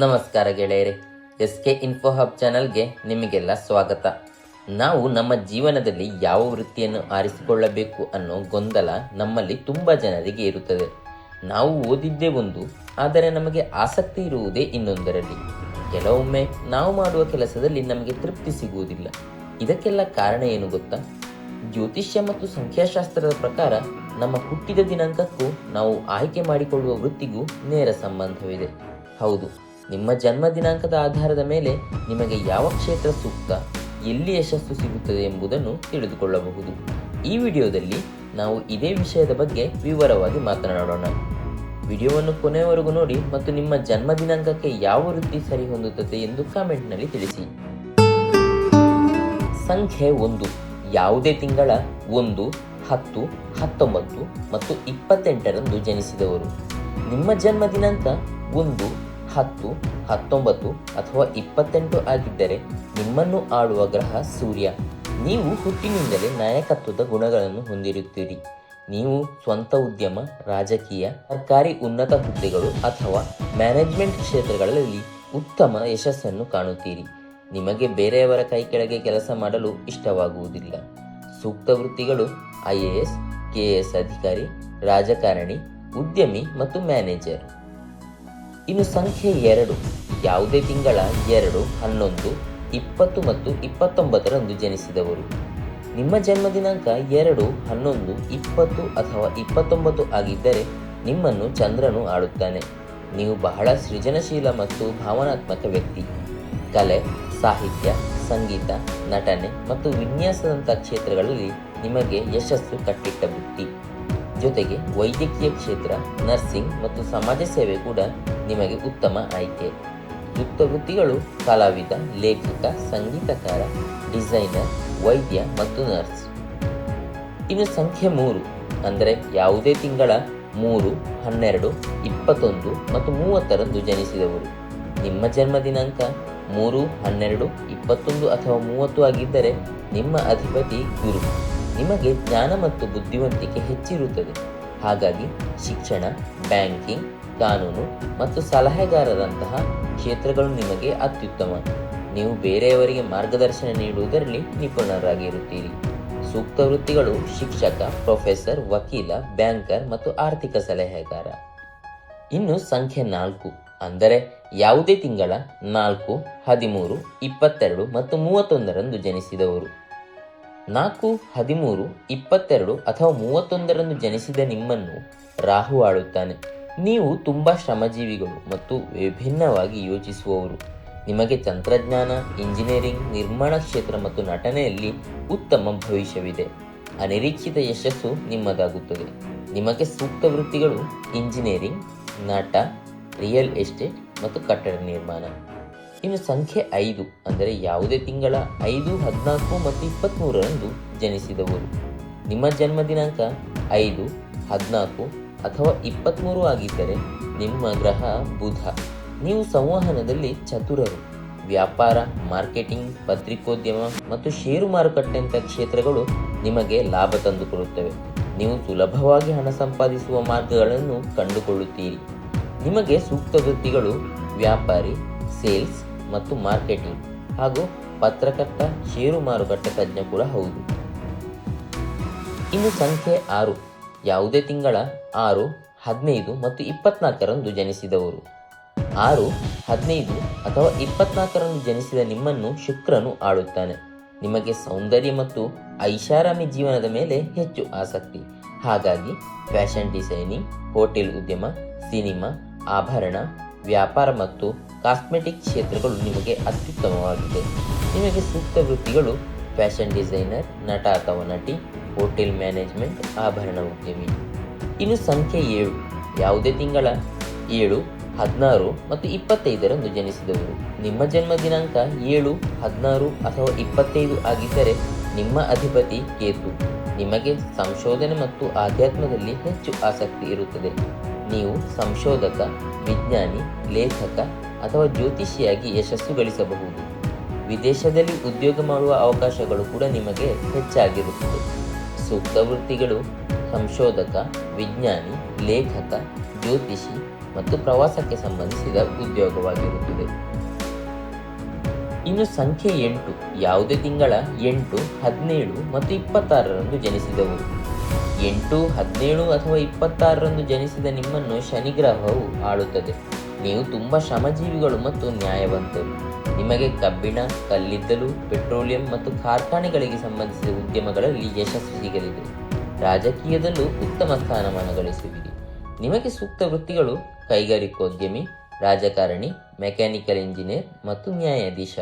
ನಮಸ್ಕಾರ ಗೆಳೆಯರೆ S K info hub ಚಾನಲ್ಗೆ ನಿಮಗೆಲ್ಲ ಸ್ವಾಗತ. ನಾವು ನಮ್ಮ ಜೀವನದಲ್ಲಿ ಯಾವ ವೃತ್ತಿಯನ್ನು ಆರಿಸಿಕೊಳ್ಳಬೇಕು ಅನ್ನೋ ಗೊಂದಲ ನಮ್ಮಲ್ಲಿ ತುಂಬ ಜನರಿಗೆ ಇರುತ್ತದೆ. ನಾವು ಓದಿದ್ದೇ ಒಂದು, ಆದರೆ ನಮಗೆ ಆಸಕ್ತಿ ಇರುವುದೇ ಇನ್ನೊಂದರಲ್ಲಿ. ಕೆಲವೊಮ್ಮೆ ನಾವು ಮಾಡುವ ಕೆಲಸದಲ್ಲಿ ನಮಗೆ ತೃಪ್ತಿ ಸಿಗುವುದಿಲ್ಲ. ಇದಕ್ಕೆಲ್ಲ ಕಾರಣ ಏನು ಗೊತ್ತಾ? ಜ್ಯೋತಿಷ್ಯ ಮತ್ತು ಸಂಖ್ಯಾಶಾಸ್ತ್ರದ ಪ್ರಕಾರ ನಮ್ಮ ಹುಟ್ಟಿದ ದಿನಾಂಕಕ್ಕೂ ನಾವು ಆಯ್ಕೆ ಮಾಡಿಕೊಳ್ಳುವ ವೃತ್ತಿಗೂ ನೇರ ಸಂಬಂಧವಿದೆ. ಹೌದು ನಿಮ್ಮ ಜನ್ಮ ದಿನಾಂಕದ ಆಧಾರದ ಮೇಲೆ ನಿಮಗೆ ಯಾವ ಕ್ಷೇತ್ರ ಸೂಕ್ತ, ಎಲ್ಲಿ ಯಶಸ್ಸು ಸಿಗುತ್ತದೆ ಎಂಬುದನ್ನು ತಿಳಿದುಕೊಳ್ಳಬಹುದು. ಈ ವಿಡಿಯೋದಲ್ಲಿ ನಾವು ಇದೇ ವಿಷಯದ ಬಗ್ಗೆ ವಿವರವಾಗಿ ಮಾತನಾಡೋಣ. ವಿಡಿಯೋವನ್ನು ಕೊನೆಯವರೆಗೂ ನೋಡಿ ಮತ್ತು ನಿಮ್ಮ ಜನ್ಮ ದಿನಾಂಕಕ್ಕೆ ಯಾವ ವೃತ್ತಿ ಸರಿ ಹೊಂದುತ್ತದೆ ಎಂದು ಕಾಮೆಂಟ್ನಲ್ಲಿ ತಿಳಿಸಿ. ಸಂಖ್ಯೆ ಒಂದು. ಯಾವುದೇ ತಿಂಗಳ ಒಂದು, ಹತ್ತು, ಹತ್ತೊಂಬತ್ತು ಮತ್ತು ಇಪ್ಪತ್ತೆಂಟರಂದು ಜನಿಸಿದವರು. ನಿಮ್ಮ ಜನ್ಮ ದಿನಾಂಕ ಒಂದು ಹತ್ತು, ಹತ್ತೊಂಬತ್ತು ಅಥವಾ ಇಪ್ಪತ್ತೆಂಟು ಆಗಿದ್ದರೆ ನಿಮ್ಮನ್ನು ಆಳುವ ಗ್ರಹ ಸೂರ್ಯ. ನೀವು ಹುಟ್ಟಿನಿಂದಲೇ ನಾಯಕತ್ವದ ಗುಣಗಳನ್ನು ಹೊಂದಿರುತ್ತೀರಿ. ನೀವು ಸ್ವಂತ ಉದ್ಯಮ, ರಾಜಕೀಯ, ಸರ್ಕಾರಿ ಉನ್ನತ ಹುದ್ದೆಗಳು ಅಥವಾ ಮ್ಯಾನೇಜ್ಮೆಂಟ್ ಕ್ಷೇತ್ರಗಳಲ್ಲಿ ಉತ್ತಮ ಯಶಸ್ಸನ್ನು ಕಾಣುತ್ತೀರಿ. ನಿಮಗೆ ಬೇರೆಯವರ ಕೈ ಕೆಳಗೆ ಕೆಲಸ ಮಾಡಲು ಇಷ್ಟವಾಗುವುದಿಲ್ಲ. ಸೂಕ್ತ ವೃತ್ತಿಗಳು, I A S, K S ಅಧಿಕಾರಿ, ರಾಜಕಾರಣಿ, ಉದ್ಯಮಿ ಮತ್ತು ಮ್ಯಾನೇಜರ್. ಇನ್ನು ಸಂಖ್ಯೆ ಎರಡು, ಯಾವುದೇ ತಿಂಗಳ ಎರಡು, ಹನ್ನೊಂದು, ಇಪ್ಪತ್ತು ಮತ್ತು ಇಪ್ಪತ್ತೊಂಬತ್ತರಂದು ಜನಿಸಿದವರು. ನಿಮ್ಮ ಜನ್ಮ ದಿನಾಂಕ ಎರಡು, ಹನ್ನೊಂದು, ಇಪ್ಪತ್ತು ಅಥವಾ ಇಪ್ಪತ್ತೊಂಬತ್ತು ಆಗಿದ್ದರೆ ನಿಮ್ಮನ್ನು ಚಂದ್ರನು ಆಡುತ್ತಾನೆ ನೀವು ಬಹಳ ಸೃಜನಶೀಲ ಮತ್ತು ಭಾವನಾತ್ಮಕ ವ್ಯಕ್ತಿ. ಕಲೆ, ಸಾಹಿತ್ಯ, ಸಂಗೀತ, ನಟನೆ ಮತ್ತು ವಿನ್ಯಾಸದಂಥ ಕ್ಷೇತ್ರಗಳಲ್ಲಿ ನಿಮಗೆ ಯಶಸ್ಸು ಕಟ್ಟಿಟ್ಟ ಬುತ್ತಿ. ಜೊತೆಗೆ ವೈದ್ಯಕೀಯ ಕ್ಷೇತ್ರ, ನರ್ಸಿಂಗ್ ಮತ್ತು ಸಮಾಜ ಸೇವೆ ಕೂಡ ನಿಮಗೆ ಉತ್ತಮ ಆಯ್ಕೆ. ಯುಕ್ತ ವೃತ್ತಿಗಳು ಕಲಾವಿದ, ಲೇಖಕ, ಸಂಗೀತಕಾರ, ಡಿಸೈನರ್, ವೈದ್ಯ ಮತ್ತು ನರ್ಸ್. ಇನ್ನು ಸಂಖ್ಯೆ ಮೂರು ಅಂದರೆ ಯಾವುದೇ ತಿಂಗಳ ಮೂರು, ಹನ್ನೆರಡು, ಇಪ್ಪತ್ತೊಂದು ಮತ್ತು ಮೂವತ್ತರಂದು ಜನಿಸಿದವರು. ನಿಮ್ಮ ಜನ್ಮ ದಿನಾಂಕ ಮೂರು, ಹನ್ನೆರಡು, ಇಪ್ಪತ್ತೊಂದು ಅಥವಾ ಮೂವತ್ತು ಆಗಿದ್ದರೆ ನಿಮ್ಮ ಅಧಿಪತಿ ಗುರು. ನಿಮಗೆ ಜ್ಞಾನ ಮತ್ತು ಬುದ್ಧಿವಂತಿಕೆ ಹೆಚ್ಚಿರುತ್ತದೆ. ಹಾಗಾಗಿ ಶಿಕ್ಷಣ, ಬ್ಯಾಂಕಿಂಗ್, ಕಾನೂನು ಮತ್ತು ಸಲಹೆಗಾರರಂತಹ ಕ್ಷೇತ್ರಗಳು ನಿಮಗೆ ಅತ್ಯುತ್ತಮ. ನೀವು ಬೇರೆಯವರಿಗೆ ಮಾರ್ಗದರ್ಶನ ನೀಡುವುದರಲ್ಲಿ ನಿಪುಣರಾಗಿರುತ್ತೀರಿ. ಸೂಕ್ತ ವೃತ್ತಿಗಳು ಶಿಕ್ಷಕ, ಪ್ರೊಫೆಸರ್, ವಕೀಲ, ಬ್ಯಾಂಕರ್ ಮತ್ತು ಆರ್ಥಿಕ ಸಲಹೆಗಾರ. ಇನ್ನು ಸಂಖ್ಯೆ ನಾಲ್ಕು, ಅಂದರೆ ಯಾವುದೇ ತಿಂಗಳ ನಾಲ್ಕು, ಹದಿಮೂರು, ಇಪ್ಪತ್ತೆರಡು ಮತ್ತು ಮೂವತ್ತೊಂದರಂದು ಜನಿಸಿದವರು. ನಾಲ್ಕು, ಹದಿಮೂರು, ಇಪ್ಪತ್ತೆರಡು ಅಥವಾ ಮೂವತ್ತೊಂದರಂದು ಜನಿಸಿದ ನಿಮ್ಮನ್ನು ರಾಹು ಆಳುತ್ತಾನೆ. ನೀವು ತುಂಬ ಶ್ರಮಜೀವಿಗಳು ಮತ್ತು ವಿಭಿನ್ನವಾಗಿ ಯೋಚಿಸುವವರು. ನಿಮಗೆ ತಂತ್ರಜ್ಞಾನ, ಇಂಜಿನಿಯರಿಂಗ್, ನಿರ್ಮಾಣ ಕ್ಷೇತ್ರ ಮತ್ತು ನಟನೆಯಲ್ಲಿ ಉತ್ತಮ ಭವಿಷ್ಯವಿದೆ. ಅನಿರೀಕ್ಷಿತ ಯಶಸ್ಸು ನಿಮ್ಮದಾಗುತ್ತದೆ. ನಿಮಗೆ ಸೂಕ್ತ ವೃತ್ತಿಗಳು, ಇಂಜಿನಿಯರಿಂಗ್, ನಟ, ರಿಯಲ್ ಎಸ್ಟೇಟ್ ಮತ್ತು ಕಟ್ಟಡ ನಿರ್ಮಾಣ. ಇನ್ನು ಸಂಖ್ಯೆ ಐದು, ಅಂದರೆ ಯಾವುದೇ ತಿಂಗಳ ಐದು, ಹದಿನಾಲ್ಕು ಮತ್ತು ಇಪ್ಪತ್ತ್ಮೂರರಂದು ಜನಿಸಿದವರು. ನಿಮ್ಮ ಜನ್ಮ ದಿನಾಂಕ ಐದು, ಹದಿನಾಲ್ಕು ಅಥವಾ ಇಪ್ಪತ್ತ್ಮೂರು ಆಗಿದ್ದರೆ ನಿಮ್ಮ ಗ್ರಹ ಬುಧ. ನೀವು ಸಂವಹನದಲ್ಲಿ ಚತುರರು. ವ್ಯಾಪಾರ, ಮಾರ್ಕೆಟಿಂಗ್, ಪತ್ರಿಕೋದ್ಯಮ ಮತ್ತು ಷೇರು ಮಾರುಕಟ್ಟೆಯಂಥ ಕ್ಷೇತ್ರಗಳು ನಿಮಗೆ ಲಾಭ ತಂದುಕೊಡುತ್ತವೆ. ನೀವು ಸುಲಭವಾಗಿ ಹಣ ಸಂಪಾದಿಸುವ ಮಾರ್ಗಗಳನ್ನು ಕಂಡುಕೊಳ್ಳುತ್ತೀರಿ. ನಿಮಗೆ ಸೂಕ್ತ ವೃತ್ತಿಗಳು, ವ್ಯಾಪಾರಿ, ಸೇಲ್ಸ್ ಮತ್ತು ಮಾರ್ಕೆಟಿಂಗ್ ಹಾಗೂ ಪತ್ರಕರ್ತ, ಷೇರು ಮಾರುಕಟ್ಟೆ ತಜ್ಞ ಕೂಡ ಹೌದು. ಇನ್ನು ಸಂಖ್ಯೆ ಆರು. ಯಾವುದೇ ತಿಂಗಳ ಆರು, ಹದಿನೈದು ಮತ್ತು ಇಪ್ಪತ್ನಾಲ್ಕರಂದು ಜನಿಸಿದವರು. ಆರು, ಹದಿನೈದು ಅಥವಾ ಇಪ್ಪತ್ನಾಲ್ಕರಂದು ಜನಿಸಿದ ನಿಮ್ಮನ್ನು ಶುಕ್ರನು ಆಳುತ್ತಾನೆ. ನಿಮಗೆ ಸೌಂದರ್ಯ ಮತ್ತು ಐಷಾರಾಮಿ ಜೀವನದ ಮೇಲೆ ಹೆಚ್ಚು ಆಸಕ್ತಿ. ಹಾಗಾಗಿ ಫ್ಯಾಷನ್ ಡಿಸೈನಿಂಗ್, ಹೋಟೆಲ್ ಉದ್ಯಮ, ಸಿನಿಮಾ, ಆಭರಣ ವ್ಯಾಪಾರ ಮತ್ತು ಕಾಸ್ಮೆಟಿಕ್ ಕ್ಷೇತ್ರಗಳು ನಿಮಗೆ ಅತ್ಯುತ್ತಮವಾಗಿದೆ ನಿಮಗೆ ಸೂಕ್ತ ವೃತ್ತಿಗಳು, ಫ್ಯಾಷನ್ ಡಿಸೈನರ್, ನಟ ಅಥವಾ ನಟಿ, ಹೋಟೆಲ್ ಮ್ಯಾನೇಜ್ಮೆಂಟ್, ಆಭರಣ ಉದ್ಯಮಿ. ಇನ್ನು ಸಂಖ್ಯೆ ಏಳು, ಯಾವುದೇ ತಿಂಗಳ ಏಳು, ಹದಿನಾರು ಮತ್ತು ಇಪ್ಪತ್ತೈದರಂದು ಜನಿಸಿದವರು. ನಿಮ್ಮ ಜನ್ಮ ದಿನಾಂಕ ಏಳು, ಹದಿನಾರು ಅಥವಾ ಇಪ್ಪತ್ತೈದು ಆಗಿದ್ದರೆ ನಿಮ್ಮ ಅಧಿಪತಿ ಕೇತು. ನಿಮಗೆ ಸಂಶೋಧನೆ ಮತ್ತು ಆಧ್ಯಾತ್ಮದಲ್ಲಿ ಹೆಚ್ಚು ಆಸಕ್ತಿ ಇರುತ್ತದೆ. ನೀವು ಸಂಶೋಧಕ, ವಿಜ್ಞಾನಿ, ಲೇಖಕ ಅಥವಾ ಜ್ಯೋತಿಷಿಯಾಗಿ ಯಶಸ್ಸು ಗಳಿಸಬಹುದು. ವಿದೇಶದಲ್ಲಿ ಉದ್ಯೋಗ ಮಾಡುವ ಅವಕಾಶಗಳು ಕೂಡ ನಿಮಗೆ ಹೆಚ್ಚಾಗಿರುತ್ತದೆ. ಸೂಕ್ತ ವೃತ್ತಿಗಳು, ಸಂಶೋಧಕ, ವಿಜ್ಞಾನಿ, ಲೇಖಕ, ಜ್ಯೋತಿಷಿ ಮತ್ತು ಪ್ರವಾಸಕ್ಕೆ ಸಂಬಂಧಿಸಿದ ಉದ್ಯೋಗವಾಗಿರುತ್ತದೆ. ಇನ್ನು ಸಂಖ್ಯೆ ಎಂಟು, ಯಾವುದೇ ತಿಂಗಳ ಎಂಟು, ಹದಿನೇಳು ಮತ್ತು ಇಪ್ಪತ್ತಾರರಂದು ಜನಿಸಿದವರು. ಎಂಟು, ಹದಿನೇಳು ಅಥವಾ ಇಪ್ಪತ್ತಾರರಂದು ಜನಿಸಿದ ನಿಮ್ಮನ್ನು ಶನಿಗ್ರಹವು ಆಳುತ್ತದೆ. ನೀವು ತುಂಬ ಶ್ರಮಜೀವಿಗಳು ಮತ್ತು ನ್ಯಾಯವಂತರು. ನಿಮಗೆ ಕಬ್ಬಿಣ, ಕಲ್ಲಿದ್ದಲು, ಪೆಟ್ರೋಲಿಯಂ ಮತ್ತು ಕಾರ್ಖಾನೆಗಳಿಗೆ ಸಂಬಂಧಿಸಿದ ಉದ್ಯಮಗಳಲ್ಲಿ ಯಶಸ್ಸು ಸಿಗಲಿದೆ. ರಾಜಕೀಯದಲ್ಲೂ ಉತ್ತಮ ಸ್ಥಾನಮಾನ ಗಳಿಸುವಿರಿ ನಿಮಗೆ ಸೂಕ್ತ ವೃತ್ತಿಗಳು ಕೈಗಾರಿಕೋದ್ಯಮಿ, ರಾಜಕಾರಣಿ, ಮೆಕ್ಯಾನಿಕಲ್ ಇಂಜಿನಿಯರ್ ಮತ್ತು ನ್ಯಾಯಾಧೀಶ.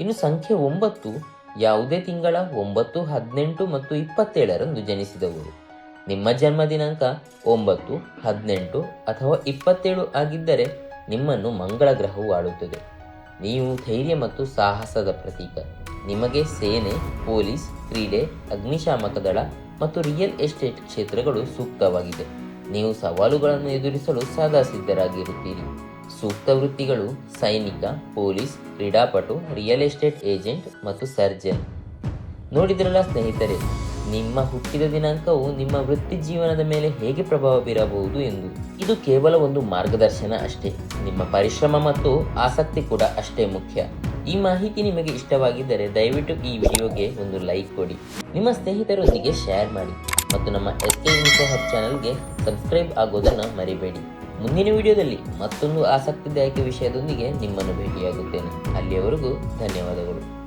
ಇನ್ನು ಸಂಖ್ಯೆ ಒಂಬತ್ತು ಯಾವುದೇ ತಿಂಗಳ ಒಂಬತ್ತು, ಹದಿನೆಂಟು ಮತ್ತು ಇಪ್ಪತ್ತೇಳರಂದು ಜನಿಸಿದವರು. ನಿಮ್ಮ ಜನ್ಮ ದಿನಾಂಕ ಒಂಬತ್ತು, ಹದಿನೆಂಟು ಅಥವಾ ಇಪ್ಪತ್ತೇಳು ಆಗಿದ್ದರೆ ನಿಮ್ಮನ್ನು ಮಂಗಳ ಗ್ರಹವು ಆಳುತ್ತದೆ. ನೀವು ಧೈರ್ಯ ಮತ್ತು ಸಾಹಸದ ಪ್ರತೀಕ. ನಿಮಗೆ ಸೇನೆ, ಪೊಲೀಸ್, ಕ್ರೀಡೆ, ಅಗ್ನಿಶಾಮಕ ದಳ ಮತ್ತು ರಿಯಲ್ ಎಸ್ಟೇಟ್ ಕ್ಷೇತ್ರಗಳು ಸೂಕ್ತವಾಗಿದೆ. ನೀವು ಸವಾಲುಗಳನ್ನು ಎದುರಿಸಲು ಸದಾ ಸಿದ್ಧರಾಗಿರುತ್ತೀರಿ. ಸೂಕ್ತ ವೃತ್ತಿಗಳು ಸೈನಿಕ, ಪೊಲೀಸ್, ಕ್ರೀಡಾಪಟು, ರಿಯಲ್ ಎಸ್ಟೇಟ್ ಏಜೆಂಟ್ ಮತ್ತು ಸರ್ಜನ್. ನೋಡಿದ್ರಲ್ಲ ಸ್ನೇಹಿತರೆ, ನಿಮ್ಮ ಹುಟ್ಟಿದ ದಿನಾಂಕವು ನಿಮ್ಮ ವೃತ್ತಿ ಜೀವನದ ಮೇಲೆ ಹೇಗೆ ಪ್ರಭಾವ ಬೀರಬಹುದು ಎಂದು. ಇದು ಕೇವಲ ಒಂದು ಮಾರ್ಗದರ್ಶನ ಅಷ್ಟೇ. ನಿಮ್ಮ ಪರಿಶ್ರಮ ಮತ್ತು ಆಸಕ್ತಿ ಕೂಡ ಅಷ್ಟೇ ಮುಖ್ಯ. ಈ ಮಾಹಿತಿ ನಿಮಗೆ ಇಷ್ಟವಾಗಿದ್ದರೆ ದಯವಿಟ್ಟು ಈ ವಿಡಿಯೋಗೆ ಒಂದು ಲೈಕ್ ಕೊಡಿ. ನಿಮ್ಮ ಸ್ನೇಹಿತರೊಂದಿಗೆ ಶೇರ್ ಮಾಡಿ. ಮತ್ತು ನಮ್ಮ ಎಸ್ ಕೆ ಇನ್ಫೋ ಹಬ್ ಚಾನಲ್ಗೆ ಸಬ್ಸ್ಕ್ರೈಬ್ ಆಗೋದನ್ನು ಮರಿಬೇಡಿ. ಮುಂದಿನ ವಿಡಿಯೋದಲ್ಲಿ ಮತ್ತೊಂದು ಆಸಕ್ತಿದಾಯಕ ವಿಷಯದೊಂದಿಗೆ ನಿಮ್ಮನ್ನು ಭೇಟಿಯಾಗುತ್ತೇನೆ. ಅಲ್ಲಿಯವರೆಗೂ ಧನ್ಯವಾದಗಳು.